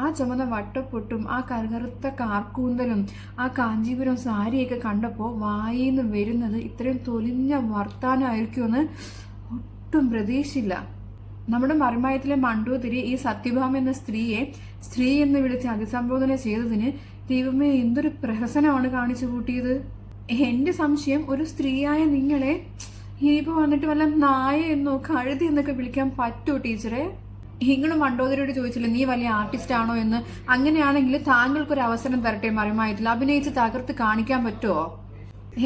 ആ ചുമന്ന വട്ടപ്പൊട്ടും ആ കറുകറുത്ത കാർക്കൂന്തലും ആ കാഞ്ചീപുരം സാരിയൊക്കെ കണ്ടപ്പോൾ വായിന്ന് വരുന്നത് ഇത്രയും തൊലിഞ്ഞ വർത്താനമായിരിക്കുമെന്ന് ഒട്ടും പ്രതീക്ഷയില്ല. നമ്മുടെ മർമായത്തിലെ മണ്ടൂതിരി ഈ സത്യഭാമ എന്ന സ്ത്രീയെ സ്ത്രീ എന്ന് വിളിച്ച് അഭിസംബോധന ചെയ്തതിന് ദൈവമേ എന്തൊരു പ്രഹസനമാണ് കാണിച്ചു കൂട്ടിയത്. എന്റെ സംശയം ഒരു സ്ത്രീയായ നിങ്ങളെ ഇനിയിപ്പോ വന്നിട്ട് വല്ല നായ എന്നോ കഴുതി എന്നൊക്കെ വിളിക്കാൻ പറ്റുമോ ടീച്ചറെ? നിങ്ങൾ മണ്ടോദരിയോട് ചോദിച്ചില്ല നീ വലിയ ആർട്ടിസ്റ്റ് ആണോ എന്ന്? അങ്ങനെയാണെങ്കിൽ താങ്കൾക്ക് ഒരു അവസരം തരട്ടെ മറിയുമായിട്ടില്ല അഭിനയിച്ച് തകർത്ത് കാണിക്കാൻ പറ്റുമോ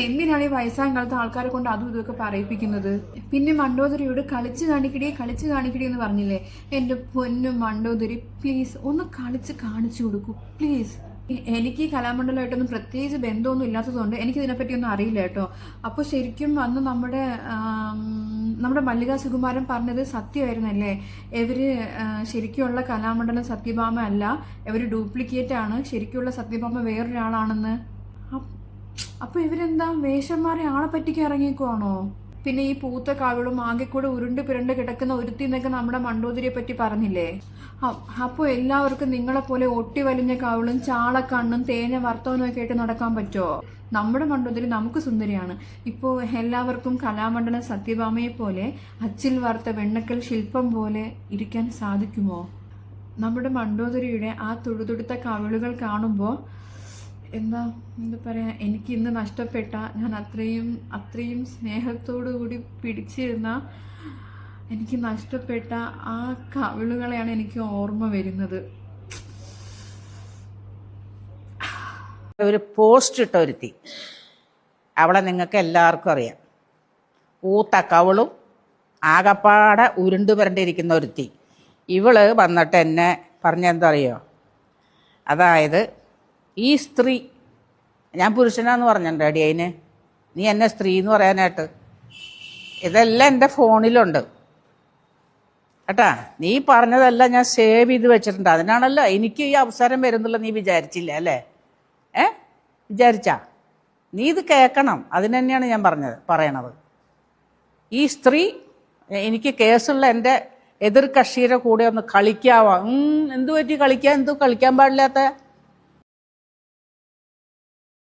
എന്തിനാണ് ഈ വയസ്സാം കാലത്ത് ആൾക്കാരെ കൊണ്ട് അതും ഇതൊക്കെ പറയിപ്പിക്കുന്നത്? പിന്നെ മണ്ടോദരിയോട് കളിച്ച് കാണിക്കടി കളിച്ച് കാണിക്കടി എന്ന് പറഞ്ഞില്ലേ? എന്റെ പൊന്നു മണ്ടോദരി പ്ലീസ് ഒന്ന് കളിച്ച് കാണിച്ചു കൊടുക്കൂ പ്ലീസ് എനിക്ക് ഈ കലാമണ്ഡലമായിട്ടൊന്നും പ്രത്യേകിച്ച് ബന്ധമൊന്നും ഇല്ലാത്തതുകൊണ്ട് എനിക്ക് ഇതിനെപ്പറ്റിയൊന്നും അറിയില്ല കേട്ടോ. അപ്പോൾ ശരിക്കും അന്ന് നമ്മുടെ നമ്മുടെ മല്ലിക സുകുമാരൻ പറഞ്ഞത് സത്യമായിരുന്നല്ലേ? ഇവർ ശരിക്കുള്ള കലാമണ്ഡലം സത്യഭാമ അല്ല. ഇവർ ഡ്യൂപ്ലിക്കേറ്റ് ആണ്. ശരിക്കുള്ള സത്യഭാമ വേറൊരാളാണെന്ന്. അപ്പോൾ അപ്പൊ ഇവരെന്താ? വേഷന്മാരെ ആളെ പറ്റിക്ക് ഇറങ്ങിക്കുവാണോ പിന്നെ ഈ പൂത്ത കാവിളും ആകെ കൂടെ ഉരുണ്ട് പിരണ്ട് കിടക്കുന്ന ഒരുത്തി എന്നൊക്കെ നമ്മുടെ മണ്ടോതിരിയെ പറ്റി പറഞ്ഞില്ലേ? അപ്പോൾ എല്ലാവർക്കും നിങ്ങളെ പോലെ ഒട്ടി വലിഞ്ഞ കാവളും ചാളക്കണ്ണും തേന വർത്തവനും ഒക്കെ ആയിട്ട് നടക്കാൻ പറ്റുമോ നമ്മുടെ മണ്ഡലത്തിൽ നമുക്ക് സുന്ദരിയാണ്. ഇപ്പോൾ എല്ലാവർക്കും കലാമണ്ഡലം സത്യഭാമയെ പോലെ അച്ചിൽ വാർത്ത വെണ്ണക്കൽ ശില്പം പോലെ ഇരിക്കാൻ സാധിക്കുമോ? നമ്മുടെ മണ്ടോദരിയുടെ ആ തുടുതുടുത്ത കവിളുകൾ കാണുമ്പോൾ എന്താ എന്താ പറയുക എനിക്ക് ഇന്ന് നഷ്ടപ്പെട്ട ഞാൻ അത്രയും അത്രയും സ്നേഹത്തോടു കൂടി പിടിച്ചിരുന്ന എനിക്ക് നഷ്ടപ്പെട്ട ആ കവിളുകളെയാണ് എനിക്ക് ഓർമ്മ വരുന്നത്. ഒരു പോസ്റ്റ് ഇട്ട ഒരുത്തി. അവളെ നിങ്ങൾക്ക് എല്ലാവർക്കും അറിയാം. ഊത്ത കവളും ആകപ്പാടെ ഉരുണ്ടു വരണ്ടിരിക്കുന്ന ഒരുത്തി. ഇവൾ വന്നിട്ട് എന്നെ പറഞ്ഞെന്താ അറിയോ അതായത് ഈ സ്ത്രീ ഞാൻ പുരുഷനാന്ന് പറഞ്ഞിട്ടുണ്ട് അടിയതിന് നീ എന്നെ സ്ത്രീ എന്ന് പറയാനായിട്ട്. ഇതെല്ലാം എന്റെ ഫോണിലുണ്ട്. കേട്ടാ നീ പറഞ്ഞതെല്ലാം ഞാൻ സേവ് ചെയ്ത് വെച്ചിട്ടുണ്ട്. അതിനാണല്ലോ എനിക്ക് ഈ അവസരം വരുന്നുള്ള നീ വിചാരിച്ചില്ല അല്ലേ? ഏ? വിചാരിച്ചാ? നീ ഇത് കേൾക്കണം. അതിന് തന്നെയാണ് ഞാൻ പറഞ്ഞത് പറയണത്. ഈ സ്ത്രീ എനിക്ക് കേസുള്ള എന്റെ എതിർ കക്ഷിയുടെ കൂടെ ഒന്ന് കളിക്കാവാ? എന്തു പറ്റി കളിക്കാൻ? എന്തു കളിക്കാൻ പാടില്ലാത്ത?